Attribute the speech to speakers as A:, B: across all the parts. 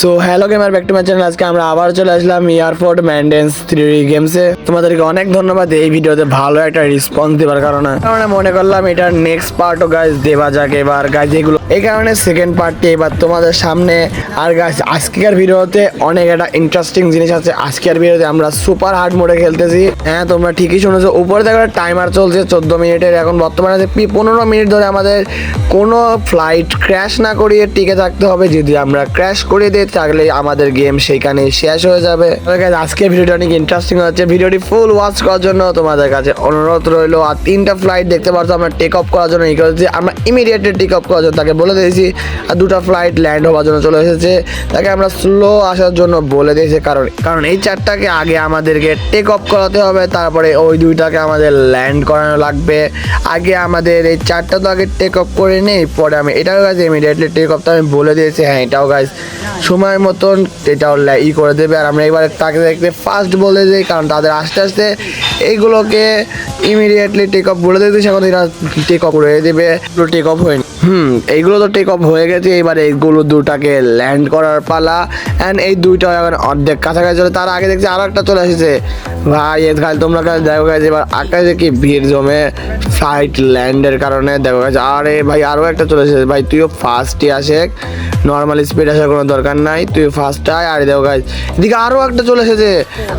A: So hello gamer back to my channel আজকে আমরা আবার চলে আসলাম এয়ারপোর্ট ম্যান্ডেন্স থ্রি গেমসে তোমাদেরকে অনেক ধন্যবাদ এই ভিডিওতে ভালো একটা রেসপন্স দেওয়ার কারণে। কারণে মনে করলাম এটার নেক্সট পার্টও গাইজ দেওয়া যাক এবার। গাইজ এগুলো এই কারণে সেকেন্ড পার্টটি এবার তোমাদের সামনে। আর গাইজ আজকের ভিডিওতে অনেক একটা ইন্টারেস্টিং জিনিস আছে। আজকের ভিডিওতে আমরা সুপার হার্ড মোডে খেলতেছি। হ্যাঁ তোমরা ঠিকই শুনেছো, উপরে দেখো টাইমার চলছে, চোদ্দ মিনিটের। এখন বর্তমানে আছে পনেরো মিনিট ধরে আমাদের কোনো ফ্লাইট ক্র্যাশ না করিয়ে টিকে থাকতে হবে। যদি আমরা ক্র্যাশ করিয়ে দিই তাহলে আমাদের গেম সেইখানে শেষ হয়ে যাবে। আজকের ভিডিওটা অনেক ইন্টারেস্টিং হচ্ছে ভিডিওটি ফুল ওয়াচ করার জন্য তোমাদের কাছে অনুরোধ রইল। আর তিনটা ফ্লাইট দেখতে পারছ, আমরা টেক অফ করার জন্য এই করেছি আমরা ইমিডিয়েটলি টেক অফ করার জন্য তাকে বলে দিয়েছি। আর দুটো ফ্লাইট ল্যান্ড হওয়ার জন্য চলে এসেছে। তাকে আমরা স্লো আসার জন্য বলে দিয়েছি। কারণ কারণ এই চারটাকে আগে আমাদেরকে টেক অফ করাতে হবে। তারপরে ওই দুইটাকে আমাদের ল্যান্ড করানো লাগবে। আগে আমাদের এই চারটা তো আগে টেক অফ করে নেই। পরে আমি, এটাও গাছ ইমিডিয়েটলি টেক অফ তো আমি বলে দিয়েছি। হ্যাঁ এটাও গাছ সময় মতন এটা ই করে দেবে। আর আমরা এবারে তাকে দেখতে ফার্স্ট বলে দিই, কারণ তাদের আস্তে আস্তে এইগুলোকে ইমিডিয়েটলি টেক অফ বলে দিতেছে এখন এরা টেক অফ করে দেবে। টেক অফ হয়নি। হুম এইগুলো তো টেক অফ হয়ে গেছে, এবার এইগুলো দুটাকে ল্যান্ড করার পালা। অ্যান্ড এই দুইটা এখন অর্ধেক কাছাকাছি চলে, তার আগে দেখছি আরও একটা চলে এসেছে। ভাই এর কাল তোমরা কাল দেখো গেছে এবার আকাশে কি ভিড় জমে ফ্লাইট ল্যান্ডের কারণে, দেখো গেছে আরে ভাই আরও একটা চলে এসেছে। ভাই, তুইও ফার্স্টই আসে। নর্মাল স্পিড আসার কোনো দরকার নাই তুই ফার্স্ট আয়। আর দেখো গাছ এদিকে আরও একটা চলে এসেছে।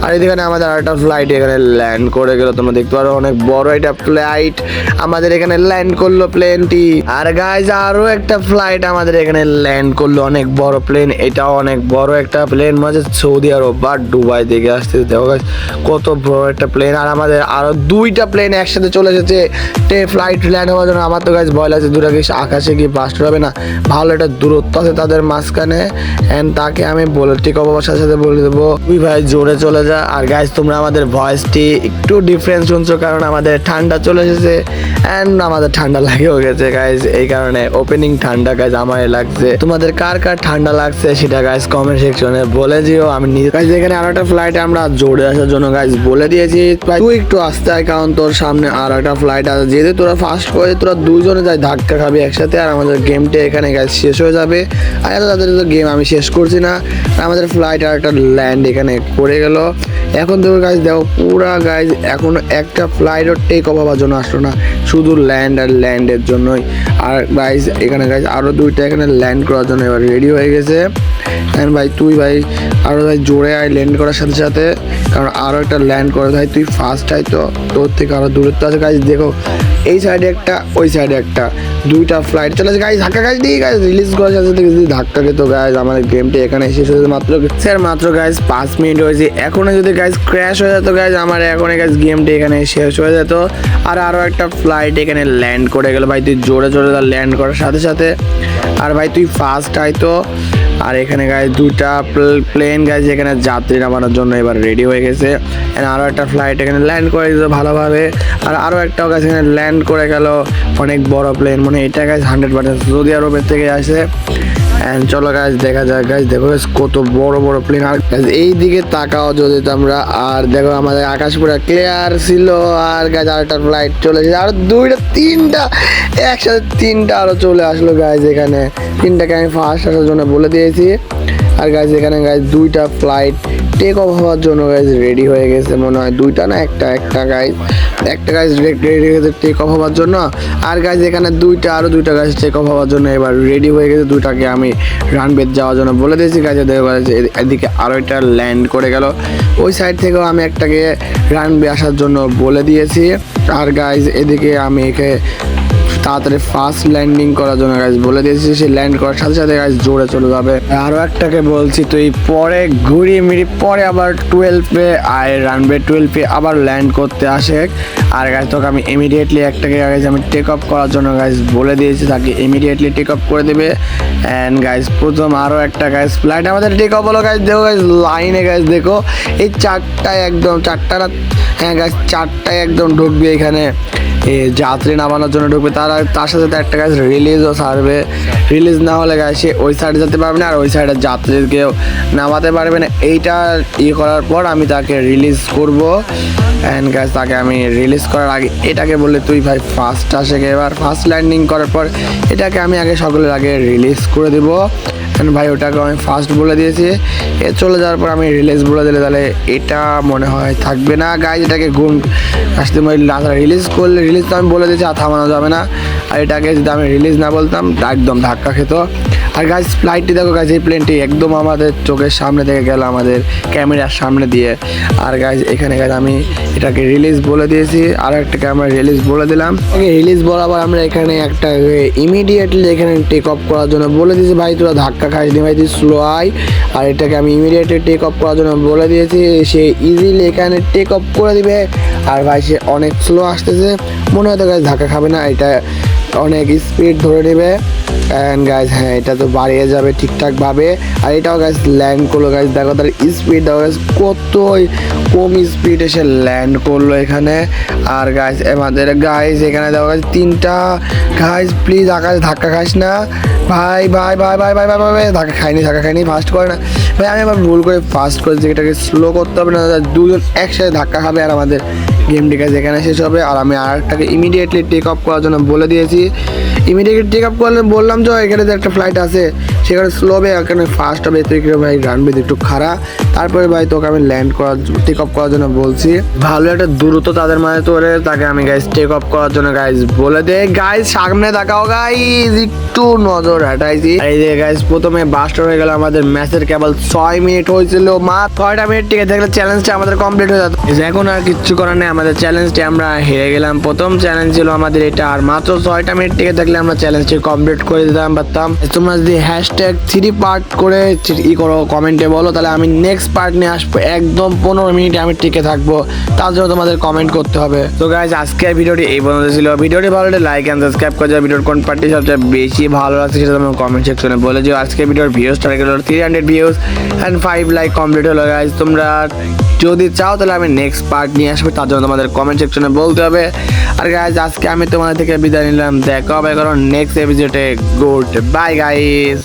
A: আর এদিকে আমাদের আরেকটা ফ্লাইট এখানে ল্যান্ড করে গেল তোমরা দেখতে পারো অনেক বড় একটা ফ্লাইট আমাদের এখানে ল্যান্ড করল প্লেনটি আর গাইজ আরও একটা ফ্লাইট আমাদের এখানে ল্যান্ড করল অনেক বড় প্লেন এটাও অনেক বড় একটা প্লেন মাঝে সৌদি আরব বা দুবাই দিকে আসতে দেখো guys, কত বড় একটা প্লেন আর আমাদের আরও দুইটা প্লেন একসাথে চলে এসেছে। টে ফ্লাইট ল্যান্ড হওয়ার জন্য আমার তো গাছ ভয় লাগছে দুটা কি আকাশে গিয়ে বাস্ট হবে না। ভালো একটা দূরত্ব আছে তাদের মাঝখানে। অ্যান্ড তাকে আমি বলে ঠিক অবস্থার সাথে সাথে বলে দেবো। তুই ভাই জোরে চলে যা। আর গাইজ তোমরা আমাদের ভয়েসটি একটু ডিফারেন্স শুনছো কারণ আমাদের ঠান্ডা চলে এসেছে অ্যান্ড আমাদের ঠান্ডা লাগেও গেছে গাইজ এই কারণে ওপেনিং ঠান্ডা গাইজ আমার লাগছে। তোমাদের কার কার ঠান্ডা লাগছে সেটা গাইজ কমেন্ট সেকশনে বলে দিও। আমি নিজে গাইজ এখানে আর একটা ফ্লাইট আমরা জোরে আসার জন্য গাইজ বলে দিয়েছি। তুই একটু আসতে আয়, কারণ তোর সামনে আর একটা ফ্লাইট আছে। যেহেতু তোরা ফার্স্ট করে, তোরা দুজনে যাই, ধাক্কা খাবি একসাথে, আর আমাদের গেমটা এখানে গাইজ শেষ হয়ে যাবে। আর তাদের তো গেম আমি শেষ করছি না। আমাদের ফ্লাইট আর একটা ল্যান্ড এখানে পড়ে গেল। এখন তো গাইজ দেখো, পুরা গাইজ এখনও একটা ফ্লাইটও টেক অফ হওয়ার জন্য আসলো না। শুধু ল্যান্ড আর ল্যান্ডের জন্যই। আর গাইজ এখানে গাইজ আরও দুইটা এখানে ল্যান্ড করার জন্য এবার রেডি হয়ে গেছে। And ভাই, তুই ভাই আরও ভাই জোরে আয় ল্যান্ড করার সাথে সাথে। কারণ আরও একটা ল্যান্ড করে ভাই, তুই ফার্স্ট আয় তো। তোর থেকে আরও দূরত্ব আছে। গাইজ দেখো এই সাইডে একটা, ওই সাইডে একটা, দুইটা ফ্লাইট চলে আসে গাইজ ধাক্কা গাছ দিয়ে গাইজ রিলিজ করার সাথে সাথে যদি ধাক্কা খেতো গাইজ আমাদের গেমটি এখানে শেষ হয়েছে মাত্র। স্যার, মাত্র গাইজ পাঁচ মিনিট হয়েছে। এখনও যদি গাইজ ক্র্যাশ হয়ে যেত গাইজ আমার এখন গাইজ গেমটি এখানে শেষ হয়ে যেত। আর আরও একটা ফ্লাইট এখানে ল্যান্ড করে গেল। ভাই, তুই জোরে জোরে তার ল্যান্ড করার সাথে সাথে। আর ভাই, তুই ফার্স্ট আয় তো। আর এখানে গাইজ দুটা প্লেন গাইজ এখানে যাত্রী নামানোর জন্য এবার রেডি হয়ে গেছে। আরও একটা ফ্লাইট এখানে ল্যান্ড করে দিত ভালোভাবে। আর আরও একটা গাছ এখানে ল্যান্ড করে গেল, অনেক বড় প্লেন মানে এটা গাছ হান্ড্রেড পার্সেন্ট সৌদি আরবের থেকে আসে অ্যান্ড চলো গাছ দেখা যাক গাছ দেখো কত বড় বড় প্লেন আর এই দিকে তাকাও যদি তোমরা। আর দেখো আমাদের আকাশ পুরো ক্লিয়ার ছিল। আর গাছ আরেকটা ফ্লাইট চলে এসেছে। আর দুইটা, তিনটা, একসাথে তিনটা আরও চলে আসলো গাছ এখানে। তিনটাকে আমি ফার্স্ট আসার জন্য বলে দিয়েছি। আর গাছ এখানে গাছ দুইটা ফ্লাইট টেক অফ হওয়ার জন্য গাইজ রেডি হয়ে গেছে। মনে হয় দুইটা না একটা একটা গাইজ একটা গাইজ রেডি হয়ে গেছে টেক অফ হওয়ার জন্য। আর গাইজ এখানে দুইটা আরও দুইটা গাইজ টেক অফ হওয়ার জন্য এবার রেডি হয়ে গেছে। দুইটাকে আমি রানবেদ যাওয়ার জন্য বলে দিয়েছি গাইজ এদিকে আরও একটা ল্যান্ড করে গেল। ওই সাইড থেকেও আমি একটাকে রানবে আসার জন্য বলে দিয়েছি। আর গাইজ এদিকে আমি একে তাড়াতাড়ি ফার্স্ট ল্যান্ডিং করার জন্য গাইজ বলে দিয়েছি সে ল্যান্ড করার সাথে সাথে গাইজ জোরে চলে যাবে। আরও একটাকে বলছি তুই পরে ঘুরিয়ে মিড়ি পরে আবার টুয়েলভে আয় রানবে টুয়েলভে আবার ল্যান্ড করতে আসে। আর গাইজ তোকে আমি ইমিডিয়েটলি একটাকে গাইজ আমি টেক অফ করার জন্য গাইজ বলে দিয়েছি, তাকে ইমিডিয়েটলি টেক অফ করে দেবে। অ্যান্ড গাইজ প্রথম আরও একটা গাইজ ফ্লাইট আমাদের টেক অফ হলো গাইজ দেখো গাইজ লাইনে গাইজ দেখো, এই চারটায় একদম চারটা হ্যাঁ গাইজ চারটায় একদম ঢুকবে এখানে। যাত্রী নামানোর জন্য ঢুকবে। তারা তার সাথে তো একটা গাছ রিলিজও ছাড়বে। রিলিজ না হলে গাছ সে ওই সাইডে যেতে পারবে না, আর ওই সাইডে যাত্রীকেও নামাতে পারবে না। এইটা ইয়ে করার পর আমি তাকে রিলিজ করব। অ্যান্ড গাছ তাকে আমি রিলিজ করার আগে এটাকে বললে তুই ভাই ফার্স্ট আসে এবার ফার্স্ট ল্যান্ডিং করার পর এটাকে আমি আগে সকলের আগে রিলিজ করে দেবো। And ভাই, ওটাকে আমি ফার্স্ট বলে দিয়েছি। এ, চলে যাওয়ার পর আমি রিলিজ বলে দিলে তাহলে এটা মনে হয় থাকবে না। গাইজ এটাকে গুণ আসতে রিলিজ করলে রিলিজ তো আমি বলে দিয়েছি, আর থামানো যাবে না। আর এটাকে যদি আমি রিলিজ না বলতাম, একদম ধাক্কা খেত। আর গাইজ ফ্লাইটটি দেখো গাইজ এই প্লেনটি একদম আমাদের চোখের সামনে থেকে গেল, আমাদের ক্যামেরার সামনে দিয়ে। আর গাইজ এখানে গাইজ আমি এটাকে রিলিজ বলে দিয়েছি আর একটা ক্যামেরা রিলিজ বলে দিলাম। রিলিজ বরাবর আমরা এখানে একটা ইমিডিয়েটলি এখানে টেক অফ করার জন্য বলে দিয়েছি, ভাই, তোরা ধাক্কা খাস নি ভাই তুই স্লো আয় আর এটাকে আমি ইমিডিয়েটলি টেক অফ করার জন্য বলে দিয়েছি। সে ইজিলি এখানে টেক অফ করে দিবে। আর ভাই, সে অনেক স্লো আসতেছে। মনে হয় তো গাছ ধাক্কা খাবে না। এটা অনেক স্পিড ধরে নেবে। অ্যান্ড গাইজ হ্যাঁ এটা তো বাড়িয়ে যাবে ঠিকঠাকভাবে। আর এটাও গাছ ল্যান্ড করল। গাছ দেখো তার স্পিড দেখো গাছ কত কম স্পিড এসে ল্যান্ড করল এখানে। আর গাছ আমাদের গাইজ এখানে দেখো গাছ তিনটা গাইজ প্লিজ আকাশ ধাক্কা খাস না। ভাই ভাই ভাই ভাই ভাই ভাই ভাই ভাই ধাক্কা খাইনি ধাক্কা খাইনি ফাস্ট করে না। ভাই, আমি আবার ভুল করে ফাস্ট করেছি এটাকে স্লো করতে হবে না, দুজন একসাথে ধাক্কা খাবে আর আমাদের গেমটি কাজ এখানে শেষ হবে। আর আমি আর একটাকে ইমিডিয়েটলি টেক অফ করার জন্য বলে দিয়েছি। ইমিডিয়েটলি টেক আপ করলে বললাম যে এখানে যে একটা ফ্লাইট আছে সেখানে স্লো হবে এখানে ফাস্ট হবে। তুই কি ভাই রানবে একটু খারাপ তারপরে ভাই তোকে আমি ল্যান্ড করার টেক অফ করার জন্য বলছি। ভালো একটা দূরত্ব তাদের মাঝে তোরে তাকে আমি গাইজ টেক অফ করার জন্য গাইজ বলে দে। গাইজ সামনে তাকাও গাইজ একটু নজর হাঁটাইছি। এই যে গাইজ প্রথমে বাস্টার হয়ে গেল আমাদের ম্যাচের কেবল ছয় মিনিট হয়েছিল। মা ছয়টা মিনিট টিকে থাকলে চ্যালেঞ্জটা আমাদের কমপ্লিট হয়ে যেত। এখন আর কিচ্ছু করার নেই আমাদের চ্যালেঞ্জটি আমরা হেরে গেলাম। প্রথম চ্যালেঞ্জ ছিল আমাদের এটা আর মাত্র ছয়টা মিনিট টিকে থাকলে আমরা চ্যালেঞ্জটি কমপ্লিট করে দিতাম পারতাম তোমরা যদি হ্যাশট্যাগ থ্রি পার্ট করে ই করো কমেন্টে বলো, তাহলে আমি নেক্সট পার্ট নিয়ে আসব একদম পনেরো মিনিটে আমি টিকে থাকব, তার জন্য তোমাদের কমেন্ট করতে হবে। তো গাইজ আজকের ভিডিওটি এই পর্যন্ত ছিল। ভিডিওটি ভালো লাগলে লাইক অ্যান্ড সাবস্ক্রাইব করে যাও ভিডিওর কোন পার্টি সবচেয়ে বেশি ভালো লাগছে সেটা তোমরা কমেন্ট সেকশনে বলে দিও। আজকে ভিডিওর ভিউজ টার্গেট হলো three hundred views and five like complete হলো গাইজ তোমরা যদি চাও তাহলে আমি নেক্সট পার্ট নিয়ে আসব, তার জন্য তোমাদের কমেন্ট সেকশনে বলতে হবে। আর গাইজ আজকে আমি তোমাদের থেকে বিদায় নিলাম। দেখা হবে কারণ নেক্সট এপিসোডে গুড বাই গাইজ